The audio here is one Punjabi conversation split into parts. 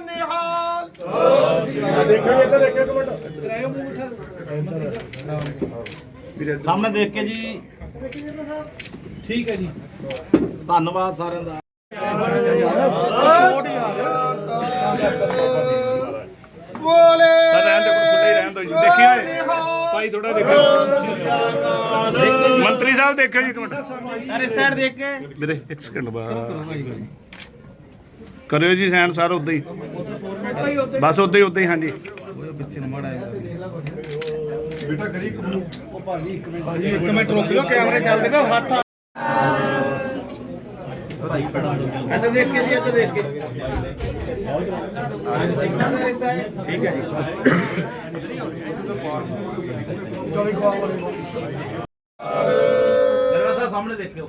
ਨਿਹਾਲ ਸਾਹਮਣੇ ਦੇਖ ਕੇ ਜੀ। ਠੀਕ ਹੈ ਜੀ। ਧੰਨਵਾਦ ਸਾਰਿਆਂ ਦਾ। ਬੋਲੇ ਰਹਿਣ ਦੇ ਖੁੱਲੇ ਹੀ ਰਹਿਣ ਦੋ ਜੀ ਦੇਖੀ ਹੋਏ ਭਾਈ ਥੋੜਾ ਦੇਖੋ ਮੰਤਰੀ ਸਾਹਿਬ ਦੇਖਿਓ ਜੀ ਇੱਕ ਮਿੰਟ। ਅਰੇ ਸਾਈਡ ਦੇਖ ਕੇ। ਵੀਰੇ ਇੱਕ ਸਕਿੰਡ ਬਾਅਦ ਕਰਿਓ ਜੀ ਸੈਂਡ ਸਰ ਉਦਾਂ ਹੀ। ਬਸ ਉਦਾਂ ਹੀ ਉਦਾਂ ਹੀ ਹਾਂਜੀ। ਇੱਕ ਮਿੰਟ। ਰੁਕ ਲਿਓ ਕੈਮਰੇ ਚੱਲਦੇ ਪਏ ਹੱਥ ਇੱਧਰ ਦੇਖ ਕੇ ਜੀ ਦੇਖ ਸਾਹਮਣੇ ਦੇਖਿਓ।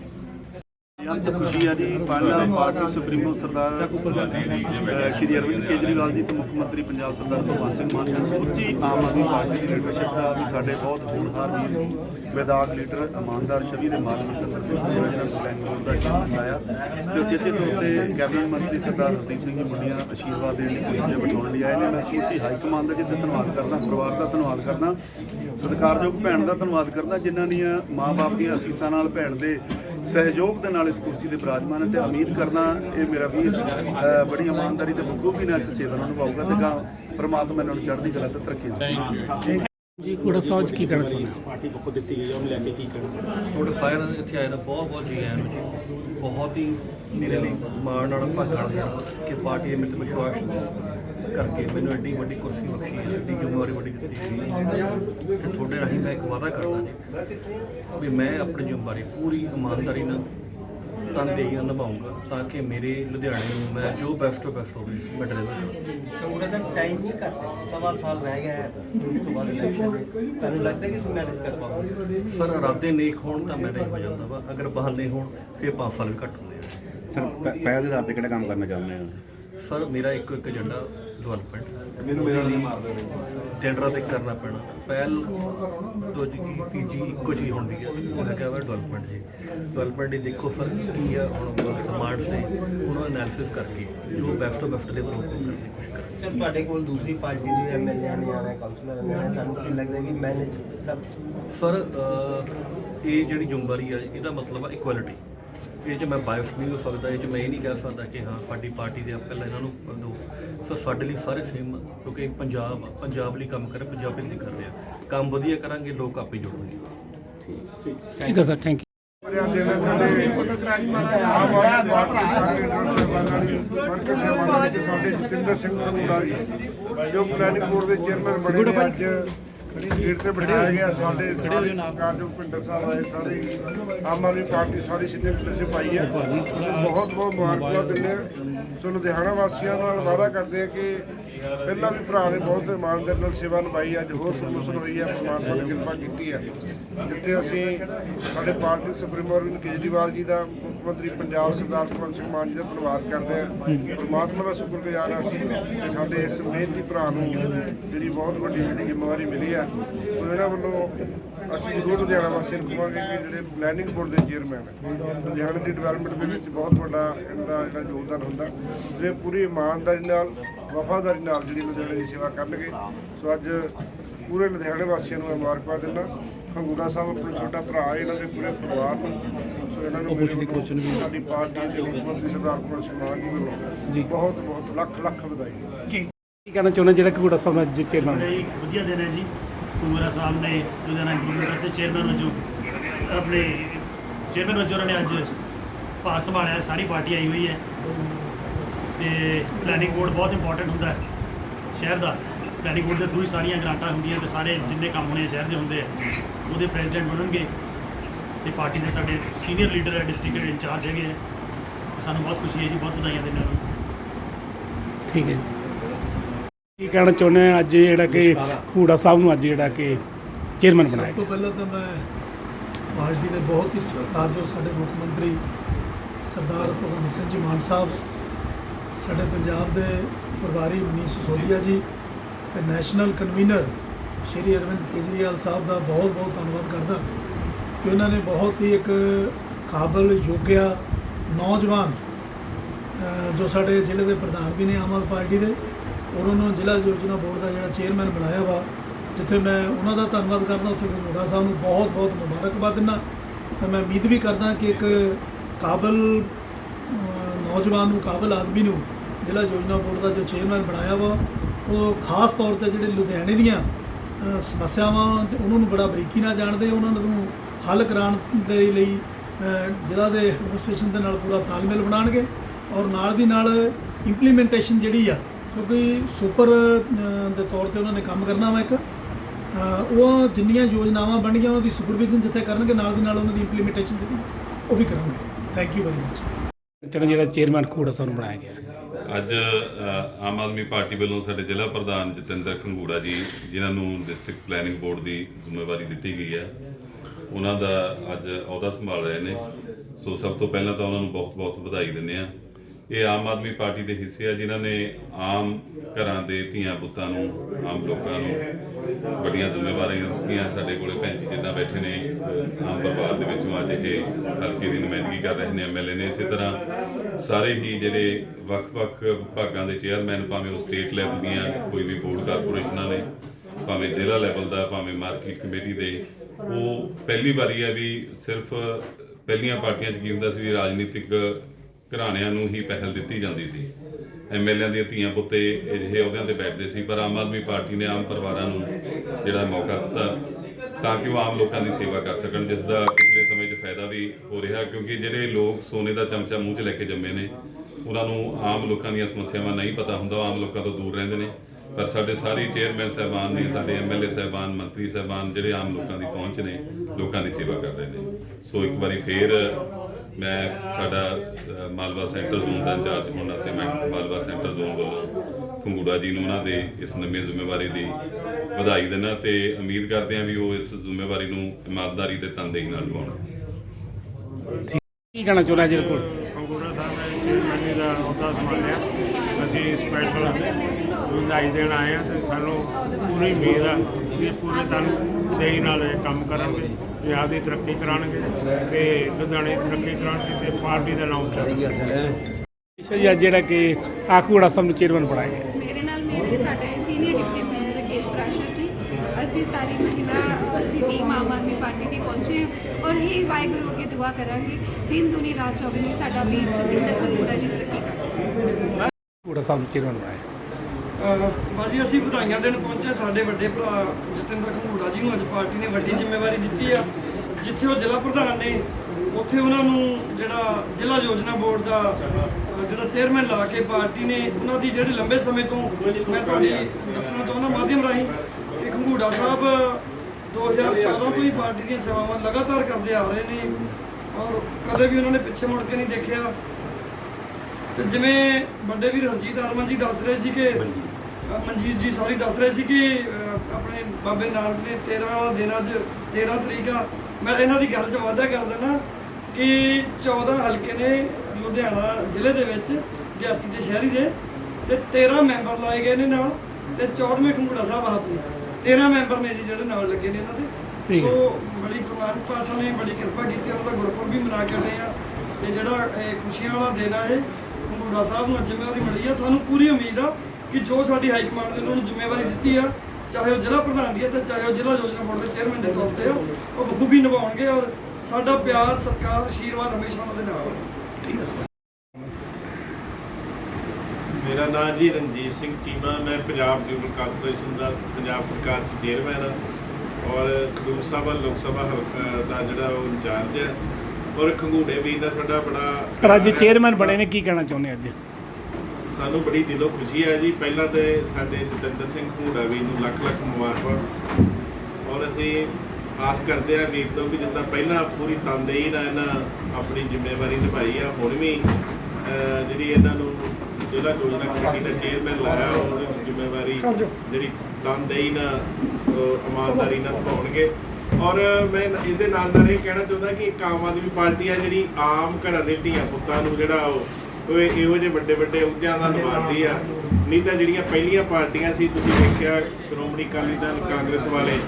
ਅੱਜ ਖੁਸ਼ੀ ਆ ਜੀ। ਪਾਲਾ ਪਾਰਟੀ ਸੁਪਰੀਮੋ ਸਰਦਾਰ, ਅਹ, ਸ਼੍ਰੀ ਅਰਵਿੰਦ ਕੇਜਰੀਵਾਲ ਜੀ ਤੇ ਮੁੱਖ ਮੰਤਰੀ ਪੰਜਾਬ ਸਰਦਾਰ ਭਗਵੰਤ ਸਿੰਘ ਮਾਨ ਜੀ ਸਮੁੱਚੀ ਆਮ ਆਦਮੀ ਪਾਰਟੀ ਦੀ ਲੀਡਰਸ਼ਿਪ ਦਾ ਵੀ ਸਾਡੇ ਬਹੁਤ ਹੋਣਹਾਰ ਵੀਰ ਵਿਦਾਕ ਲੀਡਰ ਇਮਾਨਦਾਰ ਛਵੀ ਦੇ ਮਾਲਕ ਜਤਿੰਦਰ ਸਿੰਘ ਜੀ ਜਿਹਨਾਂ ਨੂੰ ਪਲਾਨ ਬੋਰਡ ਦਾ ਕੰਮ ਲਾਇਆ ਤੇ ਉਚੇਚੇ ਤੌਰ ਤੇ ਕੈਬਨਿਟ ਮੰਤਰੀ ਸਰਦਾਰ ਹਰਦੀਪ ਸਿੰਘ ਜੀ ਮੁੰਡੀਆਂ ਆਸ਼ੀਰਵਾਦ ਦੇਣ ਲਈ ਕੁਰਸੀ ਨੇ ਬਿਠਾਉਣ ਲਈ ਆਏ ਨੇ। ਮੈਂ ਸਮੁੱਚੀ ਹਾਈ ਕਮਾਂਡ ਦਾ ਜਿੱਥੇ ਧੰਨਵਾਦ ਕਰਦਾ, ਪਰਿਵਾਰ ਦਾ ਧੰਨਵਾਦ ਕਰਦਾ, ਸਤਿਕਾਰਯੋਗ ਭੈਣ ਦਾ ਧੰਨਵਾਦ ਕਰਦਾ, ਜਿਨ੍ਹਾਂ ਦੀਆਂ ਮਾਂ-ਬਾਪ ਦੀਆਂ ਅਸੀਸਾਂ ਨਾਲ ਭੈਣ ਦੇ ਸਹਿਯੋਗ ਦੇ ਨਾਲ ਇਸ ਕੁਰਸੀ ਤੇ ਬਿਰਾਜਮਾਨ ਹੈ ਤੇ ਉਮੀਦ ਕਰਦਾ ਇਹ ਮੇਰਾ ਵੀਰ ਅਹ, ਬੜੀ ਇਮਾਨਦਾਰੀ ਤੇ ਬਖੂਬੀ ਨਾਲ ਇਸ ਸੇਵਾ ਨੂੰ ਨਿਭਾਊਗਾ ਤੇ ਗਾ ਪ੍ਰਮਾਤਮਾ ਇਹਨਾਂ ਨੂੰ ਚੜ੍ਹਦੀ ਕਲਾ ਤੇ ਤਰੱਕੀ ਜੀ ਕੁੜਾ ਸਾਹਿਬ ਜੀ ਕੀ ਕਹਿਣਾ ਚਾਹੁੰਦੇ ਪਾਰਟੀ ਪੱਖੋਂ ਦਿੱਤੀ ਗਈ ਹੈ ਉਹਨੂੰ ਲੈ ਕੇ ਕੀ ਕਰਨਾ ਤੁਹਾਡੇ ਸਾਰਿਆਂ ਦੇ ਇੱਥੇ ਆਏ ਦਾ ਬਹੁਤ ਬਹੁਤ ਜੀ ਆਇਆਂ ਨੂੰ ਜੀ। ਬਹੁਤ ਹੀ ਮੇਰੇ ਲਈ ਮਾਣ ਨਾਲ ਭਾਗਣ ਕਿ ਪਾਰਟੀ ਨੇ ਮੇਰੇ ਤੇ ਵਿਸ਼ਵਾਸ ਕਰਕੇ ਮੈਨੂੰ ਐਡੀ ਵੱਡੀ ਕੁਰਸੀ ਬਖਸ਼ੀ ਹੈ ਐਡੀ ਜ਼ਿੰਮੇਵਾਰੀ ਵੱਡੀ ਦਿੱਤੀ ਹੈ। ਤੇ ਤੁਹਾਡੇ ਰਾਹੀਂ ਮੈਂ ਇੱਕ ਵਾਅਦਾ ਕਰਦਾ ਜੀ ਵੀ ਮੈਂ ਆਪਣੀ ਜ਼ਿੰਮੇਵਾਰੀ ਪੂਰੀ ਇਮਾਨਦਾਰੀ ਨਾਲ ਤਨਦੇਹੀ ਨਾਲ ਨਿਭਾਊਂਗਾ ਤਾਂ ਕਿ ਮੇਰੇ ਲੁਧਿਆਣੇ ਨੂੰ ਮੈਂ ਜੋ ਬੈਸਟ ਤੋਂ ਬੈਸਟ ਹੋਵੇ ਮੈਂ ਡਿਲੀਵਰ ਕਰਾਂ ਥੋੜਾ ਸਾ ਟਾਈਮ ਨਹੀਂ ਘੱਟ ਸਵਾ ਸਾਲ ਰਹਿ ਗਿਆ ਹੈ ਉਸ ਤੋਂ ਬਾਅਦ ਇਲੈਕਸ਼ਨ ਤੁਹਾਨੂੰ ਲੱਗਦਾ ਕਿ ਤੁਸੀਂ ਮੈਨੇਜ ਕਰ ਪਾਓਗੇ ਸਰ ਇਰਾਦੇ ਨੇਕ ਹੋਣ ਤਾਂ ਮੈਨੇਜ ਹੋ ਜਾਂਦਾ ਵਾ। ਅਗਰ ਬਹਾਨੇ ਹੋਣ ਫਿਰ 5 ਸਾਲ ਵੀ ਘੱਟ ਹੁੰਦੇ ਆ। ਸਰ ਪਹਿਲ ਦੇ ਆਧਾਰ ਤੇ ਕਿਹੜਾ ਕੰਮ ਕਰਨਾ ਚਾਹੁੰਦੇ ਹੋ? ਸਰ ਮੇਰਾ ਇੱਕੋ ਇੱਕ ਏਜੰਡਾ ਡਿਵੈਲਪਮੈਂਟ ਮੈਨੂੰ ਮੇਰਾ ਨਹੀਂ। ਮਾਰਦਾ ਟੈਂਡਰਾਂ ਤੇ ਕਰਨਾ ਪੈਣਾ। ਪਹਿਲ ਦੂਜੀ ਤੀਜੀ ਇੱਕੋ ਚੀਜ਼ ਹੁੰਦੀ ਹੈ ਉਹ ਹੈਗਾ ਵਾ ਡਿਵੈਲਪਮੈਂਟ ਜੀ। ਡਿਵੈਲਪਮੈਂਟ ਦੀ ਦੇਖੋ ਸਰ ਕੀ ਆ ਹੁਣ ਡਿਮਾਂਡਸ ਨੇ ਉਹਨਾਂ ਐਨਾਲਿਸਿਸ ਕਰਕੇ ਜੋ ਬੈਸਟ ਤੋਂ ਬੈਸਟ ਲੈਵਲ ਉਹ ਕਰਨ ਦੀ ਕੋਸ਼ਿਸ਼ ਕਰਾਂਗੇ ਸਰ ਤੁਹਾਡੇ ਕੋਲ ਦੂਸਰੀ ਪਾਰਟੀ ਦੇ ਐਮਐਲਏ ਨੇ ਆਣਾ ਕਾਉਂਸਲਰ ਨੇ ਆਣਾ ਤੁਹਾਨੂੰ ਕੀ ਲੱਗਦਾ ਕਿ ਮੈਨੇਜ ਸਭ ਸਰ ਇਹ ਜਿਹੜੀ ਜ਼ਿੰਮੇਵਾਰੀ ਹੈ ਇਹਦਾ ਮਤਲਬ ਹੈ ਇਕੁਐਲਿਟੀ ਇਹ 'ਚ ਮੈਂ ਬਾਇਸ ਨਹੀਂ ਹੋ ਸਕਦਾ ਇਹ 'ਚ ਮੈਂ ਇਹ ਨਹੀਂ ਕਹਿ ਸਕਦਾ ਕਿ ਹਾਂ ਸਾਡੀ ਪਾਰਟੀ ਦੇ ਪਹਿਲਾਂ ਇਹਨਾਂ ਨੂੰ ਦਿਓ ਸੋ ਸਾਡੇ ਲਈ ਸਾਰੇ ਸੇਮ ਕਿਉਂਕਿ ਪੰਜਾਬ ਆ, ਪੰਜਾਬ ਲਈ ਕੰਮ ਕਰ ਪੰਜਾਬੀ ਲਈ ਕਰ ਰਹੇ ਆ। ਕੰਮ ਵਧੀਆ ਕਰਾਂਗੇ ਲੋਕ ਆਪੇ ਜੁੜਨਗੇ। ਠੀਕ ਹੈ ਸਰ ਥੈਂਕ ਯੂ ਸਾਡੇ ਜਤਿੰਦਰ ਸਿੰਘ ਖੰਗੂੜਾ ਜੀ ਜੋ ਪਲੈਨਿੰਗ ਬੋਰਡ ਦੇ ਚੇਅਰਮੈਨ ਬਣੇ ਨੇ ਅੱਜ ਖੜੀ ਸੀਟ ਤੇ ਬਿਠਾਇਆ ਗਿਆ ਸਾਡੇ ਸਾਰੇ ਸਰਕਾਰਯੋਗ ਪਿੰਡਰ ਸਾਹਿਬ ਆਏ ਸਾਰੇ। ਆਮ ਆਦਮੀ ਪਾਰਟੀ ਸਾਰੀ ਸੀਨੀਅਰ ਲੀਡਰਸ਼ਿਪ ਆਈ ਹੈ। ਬਹੁਤ ਬਹੁਤ ਮੁਬਾਰਕਬਾਦ ਦਿੰਦੇ ਹਾਂ। ਸੋ ਲੁਧਿਆਣਾ ਵਾਸੀਆਂ ਨਾਲ ਵਾਅਦਾ ਕਰਦੇ ਹਾਂ ਕਿ ਪਹਿਲਾਂ ਵੀ ਭਰਾ ਨੇ ਬਹੁਤ ਇਮਾਨਦਾਰੀ ਨਾਲ ਸੇਵਾ ਨਿਭਾਈ, ਅੱਜ ਹੋਰ ਪ੍ਰਮੋਸ਼ਨ ਹੋਈ ਹੈ ਪਰਮਾਤਮਾ ਨੇ ਕਿਰਪਾ ਕੀਤੀ ਹੈ। ਜਿੱਥੇ ਅਸੀਂ ਸਾਡੇ ਪਾਰਟੀ ਸੁਪਰੀਮੋ ਅਰਵਿੰਦ ਕੇਜਰੀਵਾਲ ਜੀ ਦਾ, ਮੁੱਖ ਮੰਤਰੀ ਪੰਜਾਬ ਸਰਦਾਰ ਭਗਵੰਤ ਸਿੰਘ ਮਾਨ ਜੀ ਦਾ ਧੰਨਵਾਦ ਕਰਦੇ ਹਾਂ। ਪਰਮਾਤਮਾ ਦਾ ਸ਼ੁਕਰਗੁਜ਼ਾਰ ਹਾਂ ਅਸੀਂ ਕਿ ਸਾਡੇ ਇਸ ਮਿਹਨਤੀ ਭਰਾ ਨੂੰ ਜਿਹੜੀ ਬਹੁਤ ਵੱਡੀ ਜਿਹੜੀ ਜ਼ਿੰਮੇਵਾਰੀ ਮਿਲੀ ਹੈ ਸੋ ਇਹਨਾਂ ਵੱਲੋਂ ਅਸੀਂ ਜ਼ਰੂਰ ਲੁਧਿਆਣਾ ਵਾਸੀਆਂ ਨੂੰ ਕਹਾਂਗੇ ਕਿ ਜਿਹੜੇ ਪਲੈਨਿੰਗ ਬੋਰਡ ਦੇ ਚੇਅਰਮੈਨ ਹੈ ਲੁਧਿਆਣਾ ਦੀ ਡਿਵੈਲਪਮੈਂਟ ਦੇ ਵਿੱਚ ਬਹੁਤ ਵੱਡਾ ਇਹਨਾਂ ਦਾ ਜਿਹੜਾ ਯੋਗਦਾਨ ਹੁੰਦਾ ਜੇ ਪੂਰੀ ਇਮਾਨਦਾਰੀ ਨਾਲ ਵਫਾਦਾਰੀ ਨਾਲ ਜਿਹੜੀ ਲੁਧਿਆਣੇ ਦੀ ਸੇਵਾ ਕਰਨਗੇ। ਸੋ ਅੱਜ ਪੂਰੇ ਲੁਧਿਆਣੇ ਵਾਸੀਆਂ ਨੂੰ ਮੈਂ ਮੁਬਾਰਕਬਾਦ ਦਿੰਦਾ। ਖੰਗੂਰਾ ਸਾਹਿਬ ਆਪਣਾ ਛੋਟਾ ਭਰਾ ਇਹਨਾਂ ਦੇ ਪੂਰੇ ਪਰਿਵਾਰ ਨੂੰ। ਸੋ ਇਹਨਾਂ ਨੂੰ ਮੇਰੇ ਵੱਲੋਂ ਸਾਡੀ ਪਾਰਟੀ ਦੇ ਮੁੱਖ ਮੰਤਰੀ ਸਰਦਾਰ ਭਗਵੰਤ ਸਿੰਘ ਮਾਨ ਜੀ ਬਹੁਤ ਬਹੁਤ ਲੱਖ ਲੱਖ ਵਧਾਈ। ਕੀ ਕਹਿਣਾ ਚਾਹੁੰਦੇ ਜਿਹੜਾ ਕੁੜਾ ਸਾਹਿਬ ਨੇ? ਅੱਜ ਚੇਅਰਮੈਨ ਵਧੀਆ ਦਿਨ ਹੈ ਜੀ। ਕੁਮਰਾ ਸਾਹਿਬ ਨੇ ਲੁਧਿਆਣਾ ਇੰਪਰੂਵਮੈਂਟ ਵਾਸਤੇ ਚੇਅਰਮੈਨ ਵਜੋਂ ਆਪਣੇ ਚੇਅਰਮੈਨ ਵਜੋਂ ਉਹਨਾਂ ਨੇ ਅੱਜ ਭਾਰ ਸੰਭਾਲਿਆ ਸਾਰੀ ਪਾਰਟੀ ਆਈ ਹੋਈ ਹੈ। ਤੇ ਪਲੈਨਿੰਗ ਬੋਰਡ ਬਹੁਤ ਇੰਪੋਰਟੈਂਟ ਹੁੰਦਾ ਹੈ ਸ਼ਹਿਰ ਦਾ। ਪਲੈਨਿੰਗ ਬੋਰਡ ਦੇ ਥਰੂ ਹੀ ਸਾਰੀਆਂ ਗ੍ਰਾਂਟਾਂ ਹੁੰਦੀਆਂ ਤੇ ਸਾਰੇ ਜਿੰਨੇ ਕੰਮ ਹੋਣੇ ਸ਼ਹਿਰ ਦੇ ਹੁੰਦੇ ਆ ਉਹਦੇ ਪ੍ਰੈਜ਼ੀਡੈਂਟ ਬਣਨਗੇ ਤੇ ਪਾਰਟੀ ਦੇ ਸਾਡੇ ਸੀਨੀਅਰ ਲੀਡਰ ਹੈ ਡਿਸਟ੍ਰਿਕਟ ਇੰਚਾਰਜ ਹੈਗੇ ਸਾਨੂੰ ਬਹੁਤ ਖੁਸ਼ੀ ਹੈ ਜੀ ਬਹੁਤ ਵਧਾਈਆਂ ਦਿੰਦੇ ਹਾਂ ਠੀਕ ਹੈ ਕੀ ਕਹਿਣਾ ਚਾਹੁੰਦੇ ਹੋ ਅੱਜ ਜਿਹੜਾ ਕਿ ਖੂੜਾ ਸਾਹਿਬ ਨੂੰ ਅੱਜ ਜਿਹੜਾ ਕਿ ਚੇਅਰਮੈਨ ਬਣਾਇਆ ਤੋਂ ਪਹਿਲਾਂ ਤਾਂ ਮੈਂ ਪਾਰਟੀ ਦੇ ਬਹੁਤ ਹੀ ਸਤਿਕਾਰਯੋਗ ਸਾਡੇ ਮੁੱਖ ਮੰਤਰੀ ਸਰਦਾਰ ਭਗਵੰਤ ਸਿੰਘ ਜੀ ਮਾਨ ਸਾਹਿਬ ਸਾਡੇ ਪੰਜਾਬ ਦੇ ਪ੍ਰਭਾਰੀ ਮਨੀਸ਼ ਸਿਸੋਦੀਆ ਜੀ ਤੇ ਨੈਸ਼ਨਲ ਕਨਵੀਨਰ ਸ਼੍ਰੀ ਅਰਵਿੰਦ ਕੇਜਰੀਵਾਲ ਸਾਹਿਬ ਦਾ ਬਹੁਤ ਬਹੁਤ ਧੰਨਵਾਦ ਕਰਦਾ ਕਿ ਉਹਨਾਂ ਨੇ ਬਹੁਤ ਹੀ ਇੱਕ ਕਾਬਲ ਯੋਗਿਆ ਨੌਜਵਾਨ ਜੋ ਸਾਡੇ ਜ਼ਿਲ੍ਹੇ ਦੇ ਪ੍ਰਧਾਨ ਵੀ ਨੇ ਆਮ ਆਦਮੀ ਪਾਰਟੀ ਦੇ ਔਰ ਉਹਨਾਂ ਨੂੰ ਜ਼ਿਲ੍ਹਾ ਯੋਜਨਾ ਬੋਰਡ ਦਾ ਜਿਹੜਾ ਚੇਅਰਮੈਨ ਬਣਾਇਆ ਵਾ, ਜਿੱਥੇ ਮੈਂ ਉਹਨਾਂ ਦਾ ਧੰਨਵਾਦ ਕਰਦਾ, ਉੱਥੇ ਮੋੜਾ ਸਾਹਿਬ ਨੂੰ ਬਹੁਤ ਬਹੁਤ ਮੁਬਾਰਕਬਾਦ ਦਿੰਦਾ ਤਾਂ ਮੈਂ ਉਮੀਦ ਵੀ ਕਰਦਾ ਕਿ ਇੱਕ ਕਾਬਲ ਨੌਜਵਾਨ ਨੂੰ, ਕਾਬਲ ਆਦਮੀ ਨੂੰ ਜ਼ਿਲ੍ਹਾ ਯੋਜਨਾ ਬੋਰਡ ਦਾ ਜੋ ਚੇਅਰਮੈਨ ਬਣਾਇਆ ਵਾ, ਉਹ ਖਾਸ ਤੌਰ ਤੇ ਜਿਹੜੇ ਲੁਧਿਆਣੇ ਦੀਆਂ ਸਮੱਸਿਆਵਾਂ ਉਹਨਾਂ ਨੂੰ ਬੜਾ ਬਰੀਕੀ ਨਾਲ ਜਾਣਦੇ, ਉਹਨਾਂ ਨੂੰ ਹੱਲ ਕਰਾਉਣ ਦੇ ਲਈ ਜ਼ਿਲ੍ਹਾ ਦੇ ਐਡਮਿਨਿਸਟ੍ਰੇਸ਼ਨ ਦੇ ਨਾਲ ਪੂਰਾ ਤਾਲਮੇਲ ਬਣਾਉਣਗੇ ਔਰ ਨਾਲ ਦੀ ਨਾਲ ਇੰਪਲੀਮੈਂਟੇਸ਼ਨ ਜਿਹੜੀ ਆ, ਕਿਉਂਕਿ ਸੁਪਰ ਦੇ ਤੌਰ ਤੇ ਉਹਨਾਂ ਨੇ ਕੰਮ ਕਰਨਾ ਵਾ ਇੱਕ ਉਹ ਜਿੰਨੀਆਂ ਯੋਜਨਾਵਾਂ ਬਣ ਗਈਆਂ ਉਹਨਾਂ ਦੀ ਸੁਪਰਵਿਜ਼ਨ ਜਿੱਥੇ ਕਰਨਗੇ, ਨਾਲ ਦੀ ਨਾਲ ਉਹਨਾਂ ਦੀ ਇੰਪਲੀਮੈਂਟੇਸ਼ਨ ਜਿਹੜੀ ਉਹ ਵੀ ਕਰਨਗੇ ਥੈਂਕ ਯੂ ਵੈਰੀ ਮਚ ਚਲੋ ਜਿਹੜਾ ਚੇਅਰਮੈਨ ਖੂੜਾ ਸਾਨੂੰ ਬਣਾਇਆ ਗਿਆ। ਅੱਜ ਅ, ਆਮ ਆਦਮੀ ਪਾਰਟੀ ਵੱਲੋਂ ਸਾਡੇ ਜ਼ਿਲ੍ਹਾ ਪ੍ਰਧਾਨ ਜਤਿੰਦਰ ਖੰਗੂੜਾ ਜੀ ਜਿਨ੍ਹਾਂ ਨੂੰ ਡਿਸਟ੍ਰਿਕਟ ਪਲੈਨਿੰਗ ਬੋਰਡ ਦੀ ਜ਼ਿੰਮੇਵਾਰੀ ਦਿੱਤੀ ਗਈ ਹੈ ਉਹਨਾਂ ਦਾ ਅੱਜ ਅਹੁਦਾ ਸੰਭਾਲ ਰਹੇ ਨੇ। ਸੋ ਸਭ ਤੋਂ ਪਹਿਲਾਂ ਤਾਂ ਉਹਨਾਂ ਨੂੰ ਬਹੁਤ-ਬਹੁਤ ਵਧਾਈ ਦਿੰਦੇ ਆ ਇਹ ਆਮ ਆਦਮੀ ਪਾਰਟੀ ਦੇ ਹਿੱਸੇ ਆ, ਜਿਨ੍ਹਾਂ ਨੇ ਆਮ ਘਰਾਂ ਦੇ ਧੀਆਂ ਪੁੱਤਾਂ ਨੂੰ, ਆਮ ਲੋਕਾਂ ਨੂੰ ਵੱਡੀਆਂ ਜ਼ਿੰਮੇਵਾਰੀਆਂ ਦਿੱਤੀਆਂ। ਸਾਡੇ ਕੋਲੇ ਭੈਣ ਜੀ ਜਿੱਦਾਂ ਬੈਠੇ ਨੇ, ਆਮ ਪਰਿਵਾਰ ਦੇ ਵਿੱਚੋਂ ਅੱਜ ਇਹ ਹਲਕੇ ਦੀ ਨੁਮਾਇੰਦਗੀ ਕਰ ਰਹੇ ਨੇ ਐਮਐਲਏ ਨੇ। ਇਸੇ ਤਰ੍ਹਾਂ ਸਾਰੇ ਹੀ ਜਿਹੜੇ ਵੱਖ-ਵੱਖ ਵਿਭਾਗਾਂ ਦੇ ਚੇਅਰਮੈਨ, ਭਾਵੇਂ ਉਹ ਸਟੇਟ ਲੈਵਲ ਦੀਆਂ, ਕੋਈ ਵੀ ਬੋਰਡ ਕਾਰਪੋਰੇਸ਼ਨਾਂ ਨੇ, ਭਾਵੇਂ ਜ਼ਿਲ੍ਹਾ ਲੈਵਲ ਦਾ, ਭਾਵੇਂ ਮਾਰਕੀਟ ਕਮੇਟੀ ਦੇ, ਉਹ ਪਹਿਲੀ ਵਾਰੀ ਹੈ ਵੀ ਸਿਰਫ ਪਹਿਲੀਆਂ ਪਾਰਟੀਆਂ 'ਚ ਕੀ ਹੁੰਦਾ ਸੀ ਵੀ ਰਾਜਨੀਤਿਕ ਘਰਾਣਿਆਂ ਨੂੰ ਹੀ ਪਹਿਲ ਦਿੱਤੀ ਜਾਂਦੀ ਸੀ। ਐਮਐਲਏਆਂ ਦੀਆਂ ਧੀਆਂ ਪੁੱਤੇ ਅਜਿਹੇ ਅਹੁਦਿਆਂ ਤੇ ਬੈਠਦੇ ਸੀ, ਪਰ ਆਮ ਆਦਮੀ ਪਾਰਟੀ ਨੇ ਆਮ ਪਰਿਵਾਰਾਂ ਨੂੰ ਜਿਹੜਾ ਮੌਕਾ ਦਿੱਤਾ ਤਾਂ ਕਿ ਉਹ ਆਮ ਲੋਕਾਂ ਦੀ ਸੇਵਾ ਕਰ ਸਕਣ, ਜਿਸ ਦਾ ਪਿਛਲੇ ਸਮੇਂ 'ਚ ਫਾਇਦਾ ਵੀ ਹੋ ਰਿਹਾ, ਕਿਉਂਕਿ ਜਿਹੜੇ ਲੋਕ ਸੋਨੇ ਦਾ ਚਮਚਾ ਮੂੰਹ 'ਚ ਲੈ ਕੇ ਜੰਮੇ ਨੇ, ਉਹਨਾਂ ਨੂੰ ਆਮ ਲੋਕਾਂ ਦੀਆਂ ਸਮੱਸਿਆਵਾਂ ਨਹੀਂ ਪਤਾ ਹੁੰਦਾ, ਉਹ ਆਮ ਲੋਕਾਂ ਤੋਂ ਦੂਰ ਰਹਿੰਦੇ ਨੇ। ਪਰ ਸਾਡੇ ਸਾਰੇ ਚੇਅਰਮੈਨ ਸਾਹਿਬਾਨ ਨੇ, ਸਾਡੇ ਐਮਐਲਏ ਸਾਹਿਬਾਨ, ਮੰਤਰੀ ਸਾਹਿਬਾਨ, ਜਿਹੜੇ ਆਮ ਲੋਕਾਂ ਦੀ ਪਹੁੰਚ ਨੇ, ਲੋਕਾਂ ਦੀ ਸੇਵਾ ਕਰਦੇ ਨੇ। ਸੋ ਇੱਕ ਵਾਰੀ ਫੇਰ ਮੈਂ ਸਾਡਾ ਮਾਲਵਾ ਸੈਂਟਰ ਜ਼ੋਨ ਦਾ ਇੰਚਾਰਜ ਹੋਣ ਨਾਤੇ ਮੈਂ ਮਾਲਵਾ ਸੈਂਟਰ ਜ਼ੋਨ ਵੱਲੋਂ ਖੰਗੂੜਾ ਜੀ ਨੂੰ ਉਹਨਾਂ ਦੇ ਇਸ ਨਵੀਂ ਜ਼ਿੰਮੇਵਾਰੀ ਦੀ ਵਧਾਈ ਦਿੰਦਾ ਤੇ ਉਮੀਦ ਕਰਦੇ ਹਾਂ ਵੀ ਉਹ ਇਸ ਜ਼ਿੰਮੇਵਾਰੀ ਨੂੰ ਇਮਾਨਦਾਰੀ ਤੇ ਤਨਦੇਹੀ ਨਾਲ ਨਿਭਾਉਣਗੇ ਕੀ ਕਹਿਣਾ ਚਾਹੁੰਦਾ ਜਿਹੜੇ ਕੋਲ? ਕੰਗੂਰਾ ਸਾਹਿਬ ਨੇ ਚੇਅਰਮੈਨ ਦਾ ਅਹੁਦਾ ਸੰਭਾਲਿਆ। ਅਸੀਂ ਸਪੈਸ਼ਲ ਵਧਾਈ ਦੇਣ ਆਏ ਹਾਂ ਤੇ ਸਾਨੂੰ ਪੂਰੀ ਉਮੀਦ ਆ ਕਿ ਪੂਰੇ ਤਨ ਦੇਈ ਨਾਲ ਇਹ ਕੰਮ ਕਰਨਗੇ। ਪੰਜਾਬ ਦੀ ਤਰੱਕੀ ਕਰਾਉਣਗੇ ਤੇ ਲੁਧਿਆਣੇ ਦੀ ਤਰੱਕੀ ਕਰਾਉਣਗੇ ਤੇ ਪਾਰਟੀ ਦਾ ਨਾਮ ਅੱਛਾ ਜੀ ਅੱਜ ਜਿਹੜਾ ਕਿ ਆਖੂੜਾ ਸਾਹਿਬ ਨੂੰ ਚੇਅਰਮੈਨ ਬਣਾਇਆ ਗਿਆ ਮੇਰੇ ਨਾਲ ਮੇਰੇ ਸਾਡੇ senior deputy mayor Rakesh Prashar ji ਅਸੀਂ ਸਾਰੀ ਮਹਿਲਾ ਦੀ ਟੀਮ ਆਮ ਆਦਮੀ ਪਾਰਟੀ ਦੀ ਪਹੁੰਚੇ ਹਾਂ ਔਰ ਹੀ ਵਾਹਿਗੁਰੂ ਅੱਗੇ ਦੁਆ ਕਰਾਂਗੇ ਦਿਨ ਦੁਨੀ ਰਾਤ ਚੌਗਨੀ ਸਾਡਾ ਵੀਰ ਜਤਿੰਦਰ ਖੰਗੂੜਾ ਜੀ ਤਰੱਕੀ ਕਰੇ ਖੂੜਾ ਸਾਹਿਬ ਨੂੰ ਚੇਅਰਮੈਨ ਬਣਾਇਆ। ਬਾਜੀ ਅਸੀਂ ਵਧਾਈਆਂ ਦੇਣ ਪਹੁੰਚੇ ਸਾਡੇ ਵੱਡੇ ਭਰਾ ਜਤਿੰਦਰ ਖੰਗੂੜਾ ਜੀ ਨੂੰ ਅੱਜ ਪਾਰਟੀ ਨੇ ਵੱਡੀ ਜ਼ਿੰਮੇਵਾਰੀ ਦਿੱਤੀ ਆ। ਜਿੱਥੇ ਉਹ ਜ਼ਿਲ੍ਹਾ ਪ੍ਰਧਾਨ ਨੇ, ਉੱਥੇ ਉਹਨਾਂ ਨੂੰ ਜਿਹੜਾ ਜ਼ਿਲ੍ਹਾ ਯੋਜਨਾ ਬੋਰਡ ਦਾ ਜਿਹੜਾ ਚੇਅਰਮੈਨ ਲਾ ਕੇ ਪਾਰਟੀ ਨੇ, ਉਹਨਾਂ ਦੀ ਜਿਹੜੀ ਲੰਬੇ ਸਮੇਂ ਤੋਂ ਮੈਂ ਤੁਹਾਡੀ ਦੱਸਣਾ ਚਾਹੁੰਦਾ ਮਾਧਿਅਮ ਰਾਹੀਂ ਕਿ ਖੰਗੂੜਾ ਸਾਹਿਬ 2014 ਤੋਂ ਹੀ ਪਾਰਟੀ ਦੀਆਂ ਸੇਵਾਵਾਂ ਲਗਾਤਾਰ ਕਰਦੇ ਆ ਰਹੇ ਨੇ ਔਰ ਕਦੇ ਵੀ ਉਹਨਾਂ ਨੇ ਪਿੱਛੇ ਮੁੜ ਕੇ ਨਹੀਂ ਦੇਖਿਆ। ਤੇ ਜਿਵੇਂ ਵੱਡੇ ਵੀਰ ਹਰਜੀਤ ਅਰਮਨ ਜੀ ਦੱਸ ਰਹੇ ਸੀ ਕਿ ਮਨਜੀਤ ਜੀ ਸੌਰੀ ਦੱਸ ਰਹੇ ਸੀ ਕਿ ਆਪਣੇ ਬਾਬੇ ਨਾਨਕ ਨੇ 13 ਵਾਲਾ ਦਿਨ ਅੱਜ 13 ਤਰੀਕ ਆ। ਮੈਂ ਇਹਨਾਂ ਦੀ ਗੱਲ 'ਚ ਵਾਅਦਾ ਕਰ ਦਿੰਦਾ ਕਿ 14 ਹਲਕੇ ਨੇ ਲੁਧਿਆਣਾ ਜ਼ਿਲ੍ਹੇ ਦੇ ਵਿੱਚ ਦਿਹਾਤੀ ਦੇ ਸ਼ਹਿਰੀ ਦੇ ਤੇ 13 ਮੈਂਬਰ ਲਾਏ ਗਏ ਨੇ ਨਾਲ ਤੇ 14ਵੇਂ ਖੰਗੂੜਾ ਸਾਹਿਬ ਆਪ ਨੇ। 13 ਮੈਂਬਰ ਨੇ ਜੀ ਜਿਹੜੇ ਨਾਲ ਲੱਗੇ ਨੇ ਇਹਨਾਂ ਦੇ। ਸੋ ਬੜੀ ਗੁਰਨਾਨਕ ਪਾਸ਼ਾ ਨੇ ਬੜੀ ਕਿਰਪਾ ਕੀਤੀ ਉਹਨਾਂ ਦਾ ਗੁਰਪੁਰਬ ਵੀ ਮਨਾ ਕੇ ਹਟੇ ਆ। ਤੇ ਜਿਹੜਾ ਇਹ ਖੁਸ਼ੀਆਂ ਵਾਲਾ ਦਿਨ ਆ ਇਹ ਖੰਗੂੜਾ ਸਾਹਿਬ ਨੂੰ ਅੱਜ ਜ਼ਿੰਮੇਵਾਰੀ ਮਿਲੀ ਆ। ਸਾਨੂੰ ਪੂਰੀ ਉਮੀਦ ਆ ਕਿ ਜੋ ਸਾਡੀ ਹਾਈ ਕਮਾਂਡ ਨੇ ਉਹਨਾਂ ਨੂੰ ਜ਼ਿੰਮੇਵਾਰੀ ਦਿੱਤੀ ਆ ਚਾਹੇ ਉਹ ਜ਼ਿਲ੍ਹਾ ਪ੍ਰਧਾਨ ਦੀ ਹੈ ਤੇ ਚਾਹੇ ਉਹ ਜ਼ਿਲ੍ਹਾ ਯੋਜਨਾ ਬੋਰਡ ਦੇ ਚੇਅਰਮੈਨ ਦੇ ਤੌਰ ਤੇ ਆ ਉਹ ਬਖੂਬੀ ਨਿਭਾਉਣਗੇ ਔਰ ਸਾਡਾ ਪਿਆਰ ਸਤਿਕਾਰ ਆਸ਼ੀਰਵਾਦ ਹਮੇਸ਼ਾ ਉਹਨਾਂ ਦੇ ਨਾਲ ਹੋਵੇਗਾ ਮੇਰਾ ਨਾਮ ਜੀ ਰਣਜੀਤ ਸਿੰਘ ਚੀਮਾ ਮੈਂ ਪੰਜਾਬ ਟਿਊਬਲ ਕਾਰਪੋਰੇਸ਼ਨ ਦਾ ਪੰਜਾਬ ਸਰਕਾਰ ਚ ਚੇਅਰਮੈਨ ਹਾਂ ਔਰ ਖਡੂਰ ਸਾਹਿਬ ਲੋਕ ਸਭਾ ਹਲਕਾ ਦਾ ਜਿਹੜਾ ਉਹ ਇੰਚਾਰਜ ਹੈ ਔਰ ਖੰਗੂੜੇ ਵੀ ਦਾ ਸਾਡਾ ਬੜਾ ਅੱਜ ਚੇਅਰਮੈਨ ਬਣੇ ਨੇ ਕੀ ਕਹਿਣਾ ਚਾਹੁੰਦੇ ਅੱਜ? ਸਾਨੂੰ ਬੜੀ ਦਿਲੋਂ ਖੁਸ਼ੀ ਹੈ ਜੀ। ਪਹਿਲਾਂ ਤੇ ਸਾਡੇ ਜਤਿੰਦਰ ਸਿੰਘ ਖੰਗੂੜਾ ਵੀ ਨੂੰ ਲੱਖ ਲੱਖ ਮੁਬਾਰਕਾਂ। ਔਰ ਅਸੀਂ ਆਸ ਕਰਦੇ ਹਾਂ ਵੀਰ ਤੋਂ ਵੀ ਜਿੱਦਾਂ ਪਹਿਲਾਂ ਪੂਰੀ ਤਨਦੇਹੀ ਨਾਲ ਇਹਨਾਂ ਆਪਣੀ ਜ਼ਿੰਮੇਵਾਰੀ ਨਿਭਾਈ ਆ ਹੁਣ ਵੀ ਜਿਹੜੀ ਇਹਨਾਂ ਨੂੰ ਜ਼ਿਲ੍ਹਾ ਯੋਜਨਾ ਕਮੇਟੀ ਦਾ ਚੇਅਰਮੈਨ ਲਾਇਆ ਉਹਦੀ ਜ਼ਿੰਮੇਵਾਰੀ ਜਿਹੜੀ ਤਨਦੇਹੀ ਨਾਲ ਇਮਾਨਦਾਰੀ ਨਾਲ ਨਿਭਾਉਣਗੇ। ਔਰ ਮੈਂ ਇਹਦੇ ਨਾਲ ਨਾਲ ਇਹ ਕਹਿਣਾ ਚਾਹੁੰਦਾ ਕਿ ਇੱਕ ਆਮ ਆਦਮੀ ਪਾਰਟੀ ਆ ਜਿਹੜੀ ਆਮ ਘਰਾਂ ਦੇ ਧੀਆਂ ਪੁੱਤਾਂ ਨੂੰ ਜਿਹੜਾ ਉਹ ਉਹ ਇਹੋ ਜਿਹੇ ਵੱਡੇ ਵੱਡੇ ਅਹੁਦਿਆਂ ਦਾ ਨਿਭਾਉਂਦੀ ਆ। ਨਹੀਂ ਤਾਂ ਜਿਹੜੀਆਂ ਪਹਿਲੀਆਂ ਪਾਰਟੀਆਂ ਸੀ ਤੁਸੀਂ ਦੇਖਿਆ ਸ਼੍ਰੋਮਣੀ ਅਕਾਲੀ ਦਲ ਕਾਂਗਰਸ ਵਾਲੇ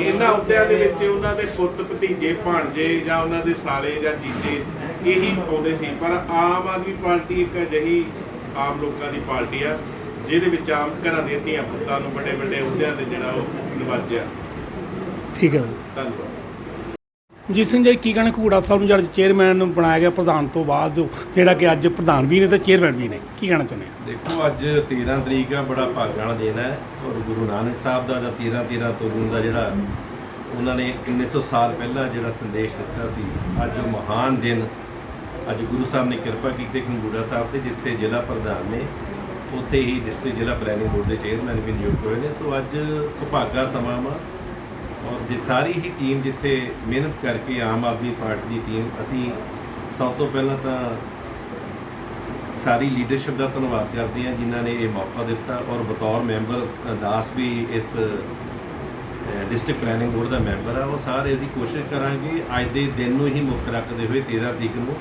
ਇਹਨਾਂ ਅਹੁਦਿਆਂ ਦੇ ਵਿੱਚ ਉਹਨਾਂ ਦੇ ਪੁੱਤ ਭਤੀਜੇ ਭਾਣਜੇ ਜਾਂ ਉਹਨਾਂ ਦੇ ਸਾਲੇ ਜਾਂ ਜੀਜੇ ਇਹੀ ਪਾਉਂਦੇ ਸੀ। ਪਰ ਆਮ ਆਦਮੀ ਪਾਰਟੀ ਇੱਕ ਅਜਿਹੀ ਆਮ ਲੋਕਾਂ ਦੀ ਪਾਰਟੀ ਆ ਜਿਹਦੇ ਵਿੱਚ ਆਮ ਘਰਾਂ ਦੀਆਂ ਧੀਆਂ ਪੁੱਤਾਂ ਨੂੰ ਵੱਡੇ ਵੱਡੇ ਅਹੁਦਿਆਂ ਤੇ ਜਿਹੜਾ ਉਹ ਨਿਵਾਜਿਆ। ਠੀਕ ਹੈ। ਧੰਨਵਾਦ। ਜੀਤ ਸਿੰਘ ਜੀ, ਕੀ ਕਹਿਣਾ ਘੂੜਾ ਸਾਹਿਬ ਨੂੰ ਜਿਹੜਾ ਚੇਅਰਮੈਨ ਬਣਾਇਆ ਗਿਆ ਪ੍ਰਧਾਨ ਤੋਂ ਬਾਅਦ, ਜਿਹੜਾ ਕਿ ਅੱਜ ਪ੍ਰਧਾਨ ਵੀ ਨੇ ਤੇ ਚੇਅਰਮੈਨ ਵੀ ਨੇ? ਕੀ ਕਹਿਣਾ ਚਾਹੁੰਦੇ ਆ ਦੇਖੋ, ਅੱਜ 13 ਤਰੀਕ ਆ, ਬੜਾ ਭਾਗਾਂ ਵਾਲਾ ਦਿਨ ਹੈ ਔਰ ਗੁਰੂ ਨਾਨਕ ਸਾਹਿਬ ਦਾ ਜਿਹੜਾ 13 13 ਤੁਰਨ ਦਾ ਜਿਹੜਾ ਉਹਨਾਂ ਨੇ 1900 ਸਾਲ ਪਹਿਲਾਂ ਜਿਹੜਾ ਸੰਦੇਸ਼ ਦਿੱਤਾ ਸੀ, ਅੱਜ ਉਹ ਮਹਾਨ ਦਿਨ। ਅੱਜ ਗੁਰੂ ਸਾਹਿਬ ਨੇ ਕਿਰਪਾ ਕੀਤੀ ਖੰਗੂੜਾ ਸਾਹਿਬ ਤੇ, ਜਿੱਥੇ ਜ਼ਿਲ੍ਹਾ ਪ੍ਰਧਾਨ ਨੇ, ਉੱਥੇ ਹੀ ਡਿਸਟ੍ਰਿਕਟ ਜ਼ਿਲ੍ਹਾ ਪਲੈਨਿੰਗ ਬੋਰਡ ਦੇ ਚੇਅਰਮੈਨ ਵੀ ਨਿਯੁਕਤ ਹੋਏ ਨੇ। ਸੋ ਅੱਜ ਸੁਭਾਗਾ ਸਮਾਂ ਵਾ। ਔਰ ਜੇ, ਸਾਰੀ ਹੀ ਟੀਮ ਜਿੱਥੇ ਮਿਹਨਤ ਕਰਕੇ ਆਮ ਆਦਮੀ ਪਾਰਟੀ ਦੀ ਟੀਮ ਅਸੀਂ ਸਭ ਤੋਂ ਪਹਿਲਾਂ ਤਾਂ ਸਾਰੀ ਲੀਡਰਸ਼ਿਪ ਦਾ ਧੰਨਵਾਦ ਕਰਦੇ ਹਾਂ ਜਿਨ੍ਹਾਂ ਨੇ ਇਹ ਮੌਕਾ ਦਿੱਤਾ ਔਰ ਬਤੌਰ ਮੈਂਬਰ ਦਾਸ ਵੀ ਇਸ ਡਿਸਟ੍ਰਿਕਟ ਪਲੈਨਿੰਗ ਬੋਰਡ ਦਾ ਮੈਂਬਰ ਆ। ਉਹ ਸਾਰੇ ਅਸੀਂ ਕੋਸ਼ਿਸ਼ ਕਰਾਂਗੇ ਅੱਜ ਦੇ ਦਿਨ ਨੂੰ ਹੀ ਮੁੱਖ ਰੱਖਦੇ ਹੋਏ 13 ਤਰੀਕ ਨੂੰ।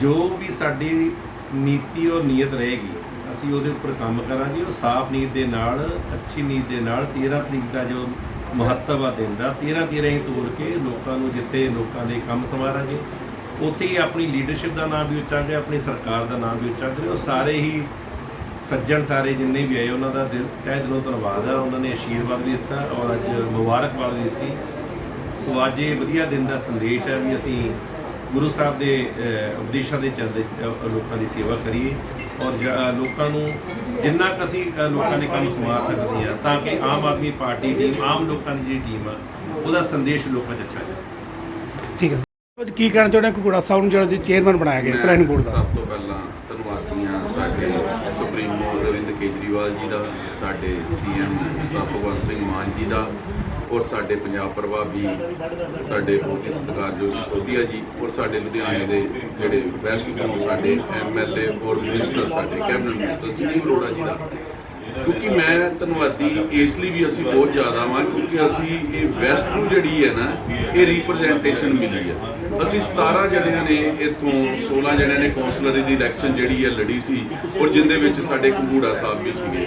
ਜੋ ਵੀ ਸਾਡੀ ਨੀਤੀ ਔਰ ਨੀਅਤ ਰਹੇਗੀ, ਅਸੀਂ ਉਹਦੇ ਉੱਪਰ ਕੰਮ ਕਰਾਂਗੇ। ਉਹ ਸਾਫ਼ ਨੀਤ ਦੇ ਨਾਲ, ਅੱਛੀ ਨੀਤ ਦੇ ਨਾਲ 13 ਤਰੀਕ ਦਾ ਜੋ ਮਹੱਤਵ ਆ ਦਿਨ ਦਾ 13 13 ਹੀ ਤੋੜ ਕੇ ਲੋਕਾਂ ਨੂੰ ਜਿੱਥੇ ਲੋਕਾਂ ਦੇ ਕੰਮ ਸੰਵਾਰਾਂਗੇ। ਉੱਥੇ ਹੀ ਆਪਣੀ ਲੀਡਰਸ਼ਿਪ ਦਾ ਨਾਮ ਵੀ ਉੱਚਾਂਗੇ ਆਪਣੀ ਸਰਕਾਰ ਦਾ ਨਾਮ ਵੀ ਉੱਚਾਂਗੇ ਉਹ ਸਾਰੇ ਹੀ ਸੱਜਣ ਸਾਰੇ ਜਿੰਨੇ ਵੀ ਆਏ, ਉਹਨਾਂ ਦਾ ਦਿਲ ਤਹਿ ਦਿਲੋਂ ਧੰਨਵਾਦ ਆ। ਉਹਨਾਂ ਨੇ ਆਸ਼ੀਰਵਾਦ ਵੀ ਦਿੱਤਾ ਔਰ ਅੱਜ ਮੁਬਾਰਕਬਾਦ ਵੀ ਦਿੱਤੀ। ਸੋ ਅੱਜ ਇਹ ਵਧੀਆ ਦਿਨ ਦਾ ਸੰਦੇਸ਼ ਹੈ ਵੀ ਅਸੀਂ ਗੁਰੂ ਸਾਹਿਬ ਦੇ ਉਪਦੇਸ਼ਾਂ ਦੇ ਚੱਲਦੇ ਲੋਕਾਂ ਦੀ ਸੇਵਾ ਕਰੀਏ। ਔਰ ਲੋਕਾਂ ਨੂੰ ਜਿੰਨਾ ਕੁ ਅਸੀਂ ਲੋਕਾਂ ਦੇ ਕੰਮ ਸਮਾਰ ਸਕਦੇ ਹਾਂ ਤਾਂ ਕਿ ਆਮ ਆਦਮੀ ਪਾਰਟੀ ਟੀਮ ਆਮ ਲੋਕਾਂ ਦੀ ਜਿਹੜੀ ਟੀਮ ਆ ਉਹਦਾ ਸੰਦੇਸ਼ ਲੋਕਾਂ 'ਚ ਅੱਛਾ ਜਾਏ ਠੀਕ ਹੈ। ਅੱਜ ਕੀ ਕਹਿਣਾ ਚਾਹੁੰਦੇ ਆ ਘੂੜਾ ਸਾਹਿਬ ਨੂੰ ਜਿਹੜਾ ਚੇਅਰਮੈਨ ਬਣਾਇਆ ਗਿਆ ਪਲੈਨਿੰਗ ਬੋਰਡ ਦਾ। ਸਭ ਤੋਂ ਪਹਿਲਾਂ ਧੰਨਵਾਦੀ ਹਾਂ ਸਾਡੇ ਸੁਪਰੀਮੋ ਅਰਵਿੰਦ ਕੇਜਰੀਵਾਲ ਜੀ ਦਾ ਸਾਡੇ ਸੀਐਮ ਸਾਹਿਬ ਭਗਵੰਤ ਸਿੰਘ ਮਾਨ ਜੀ ਦਾ ਔਰ ਸਾਡੇ ਪੰਜਾਬ ਪ੍ਰਭਾਵੀ ਸਾਡੇ ਬਹੁਤ ਹੀ ਸਤਿਕਾਰਯੋਗ ਸਿਸੋਦੀਆ ਜੀ ਔਰ ਸਾਡੇ ਲੁਧਿਆਣੇ ਦੇ ਜਿਹੜੇ ਵੈਸਟ ਤੋਂ ਸਾਡੇ ਐਮਐਲਏ ਔਰ ਮਿਨਿਸਟਰ ਸਾਡੇ ਕੈਬਨਿਟ ਮਿਨਿਸਟਰ ਸੁਨੀਲ ਅਰੋੜਾ ਜੀ ਦਾ। ਕਿਉਂਕਿ ਮੈਂ ਧੰਨਵਾਦੀ ਇਸ ਲਈ ਵੀ ਅਸੀਂ ਬਹੁਤ ਜ਼ਿਆਦਾ ਵਾਂ ਕਿਉਂਕਿ ਅਸੀਂ ਇਹ ਵੈਸਟ ਨੂੰ ਜਿਹੜੀ ਹੈ ਨਾ, ਇਹ ਰਿਪਰੈਜ਼ੈਂਟੇਸ਼ਨ ਮਿਲੀ ਹੈ। ਅਸੀਂ 17 ਜਣਿਆਂ ਨੇ ਇੱਥੋਂ 16 ਜਣਿਆਂ ਨੇ ਕੌਂਸਲਰ ਦੀ ਇਲੈਕਸ਼ਨ ਜਿਹੜੀ ਹੈ ਲੜੀ ਸੀ ਔਰ ਜਿੰਦੇ ਵਿੱਚ ਸਾਡੇ ਕੰਗੂੜਾ ਸਾਹਿਬ ਵੀ ਸੀਗੇ।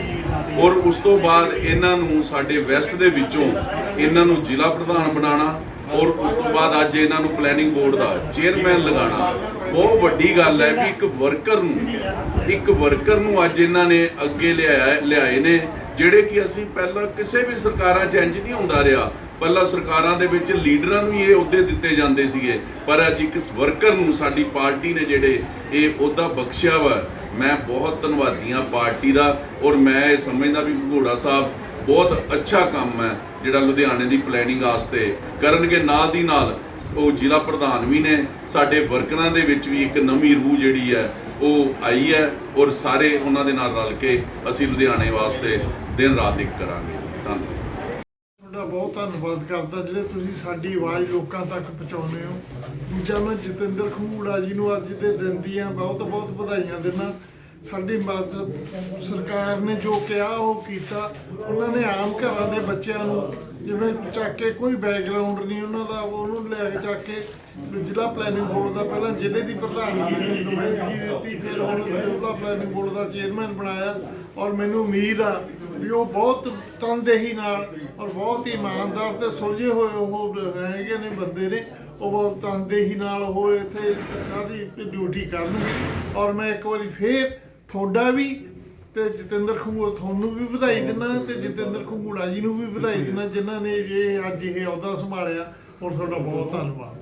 ਔਰ ਉਸ ਤੋਂ ਬਾਅਦ ਇਹਨਾਂ ਨੂੰ ਸਾਡੇ ਵੈਸਟ ਦੇ ਵਿੱਚੋਂ ਇਹਨਾਂ ਨੂੰ ਜ਼ਿਲ੍ਹਾ ਪ੍ਰਧਾਨ ਬਣਾਉਣਾ ਔਰ ਉਸ ਤੋਂ ਬਾਅਦ ਅੱਜ ਇਹਨਾਂ ਨੂੰ ਪਲੈਨਿੰਗ ਬੋਰਡ ਦਾ ਚੇਅਰਮੈਨ ਲਗਾਉਣਾ। ਬਹੁਤ ਵੱਡੀ ਗੱਲ ਹੈ ਵੀ ਇੱਕ ਵਰਕਰ ਨੂੰ, ਇੱਕ ਵਰਕਰ ਨੂੰ ਅੱਜ ਇਹਨਾਂ ਨੇ ਅੱਗੇ ਲਿਆਇਆ, ਲਿਆਏ ਨੇ, ਜਿਹੜੇ ਕਿ ਅਸੀਂ ਪਹਿਲਾਂ ਕਿਸੇ ਵੀ ਸਰਕਾਰਾਂ 'ਚ ਇੰਜ ਨਹੀਂ ਹੁੰਦਾ ਰਿਹਾ। ਪਹਿਲਾਂ ਸਰਕਾਰਾਂ ਦੇ ਵਿੱਚ ਲੀਡਰਾਂ ਨੂੰ ਹੀ ਇਹ ਅਹੁਦੇ ਦਿੱਤੇ ਜਾਂਦੇ ਸੀਗੇ। ਪਰ ਅੱਜ ਇੱਕ ਵਰਕਰ ਨੂੰ ਸਾਡੀ ਪਾਰਟੀ ਨੇ ਜਿਹੜੇ ਇਹ ਅਹੁਦਾ ਬਖਸ਼ਿਆ ਵਾ, ਮੈਂ ਬਹੁਤ ਧੰਨਵਾਦੀ ਹਾਂ ਪਾਰਟੀ ਦਾ ਔਰ ਮੈਂ ਇਹ ਸਮਝਦਾ ਵੀ ਘੋੜਾ ਸਾਹਿਬ ਬਹੁਤ ਅੱਛਾ ਕੰਮ ਹੈ। ਜਿਹੜਾ ਲੁਧਿਆਣੇ ਦੀ ਪਲੈਨਿੰਗ ਵਾਸਤੇ ਕਰਨਗੇ ਨਾਲ ਦੀ ਨਾਲ ਉਹ ਜ਼ਿਲ੍ਹਾ ਪ੍ਰਧਾਨ ਵੀ ਨੇ, ਸਾਡੇ ਵਰਕਰਾਂ ਦੇ ਵਿੱਚ ਵੀ ਇੱਕ ਨਵੀਂ ਰੂਹ ਜਿਹੜੀ ਹੈ, ਉਹ ਆਈ ਹੈ ਔਰ ਸਾਰੇ ਉਹਨਾਂ ਦੇ ਨਾਲ ਰਲ ਕੇ ਅਸੀਂ ਲੁਧਿਆਣੇ ਵਾਸਤੇ ਦਿਨ ਰਾਤ ਇੱਕ ਕਰਾਂਗੇ। ਧੰਨਵਾਦ। ਤੁਹਾਡਾ ਬਹੁਤ ਧੰਨਵਾਦ ਕਰਦਾ ਜਿਹੜੇ ਤੁਸੀਂ ਸਾਡੀ ਆਵਾਜ਼ ਲੋਕਾਂ ਤੱਕ ਪਹੁੰਚਾਉਂਦੇ ਹੋ। ਦੂਜਾ ਮੈਂ ਜਤਿੰਦਰ ਖੰਗੂੜਾ ਜੀ ਨੂੰ ਅੱਜ ਦੇ ਦਿਨ ਦੀਆਂ ਬਹੁਤ ਬਹੁਤ ਵਧਾਈਆਂ ਦਿੰਦਾ। ਸਾਡੀ ਮਦਦ ਸਰਕਾਰ ਨੇ ਜੋ ਕਿਹਾ, ਉਹ ਕੀਤਾ। ਉਹਨਾਂ ਨੇ ਆਮ ਘਰਾਂ ਦੇ ਬੱਚਿਆਂ ਨੂੰ ਜਿਵੇਂ ਚੱਕ ਕੇ ਕੋਈ ਬੈਕਗ੍ਰਾਉਂਡ ਨਹੀਂ ਉਹਨਾਂ ਦਾ ਉਹਨੂੰ ਲੈ ਕੇ ਚੱਕ ਕੇ ਜ਼ਿਲ੍ਹਾ ਪਲੈਨਿੰਗ ਬੋਰਡ ਦਾ ਪਹਿਲਾਂ ਜ਼ਿਲ੍ਹੇ ਦੀ ਪ੍ਰਧਾਨਗੀ ਦੀ ਨੁਮਾਇੰਦਗੀ ਦਿੱਤੀ, ਫਿਰ ਹੁਣ ਜ਼ਿਲ੍ਹਾ ਪਲੈਨਿੰਗ ਬੋਰਡ ਦਾ ਚੇਅਰਮੈਨ ਬਣਾਇਆ। ਔਰ ਮੈਨੂੰ ਉਮੀਦ ਆ ਵੀ ਉਹ ਬਹੁਤ ਤਨਦੇਹੀ ਨਾਲ ਔਰ ਬਹੁਤ ਇਮਾਨਦਾਰ ਤੇ ਸੁਲਝੇ ਹੋਏ ਉਹ ਹੈਗੇ ਨੇ ਬੰਦੇ ਨੇ। ਉਹ ਬਹੁਤ ਤਨਦੇਹੀ ਨਾਲ ਉਹ ਇੱਥੇ ਸਾਰੀ ਡਿਊਟੀ ਕਰਨਗੇ। ਔਰ ਮੈਂ ਇੱਕ ਵਾਰੀ ਫੇਰ ਤੁਹਾਡਾ ਵੀ ਤੇ ਜਤਿੰਦਰ ਖੰਗੂੜਾ ਤੁਹਾਨੂੰ ਵੀ ਵਧਾਈ ਦਿੰਦਾ ਤੇ ਜਤਿੰਦਰ ਖੰਗੂੜਾ ਜੀ ਨੂੰ ਵੀ ਵਧਾਈ ਦਿੰਦਾ ਜਿਨ੍ਹਾਂ ਨੇ ਇਹ ਅੱਜ ਇਹ ਅਹੁਦਾ ਸੰਭਾਲਿਆ ਔਰ ਤੁਹਾਡਾ ਬਹੁਤ ਧੰਨਵਾਦ।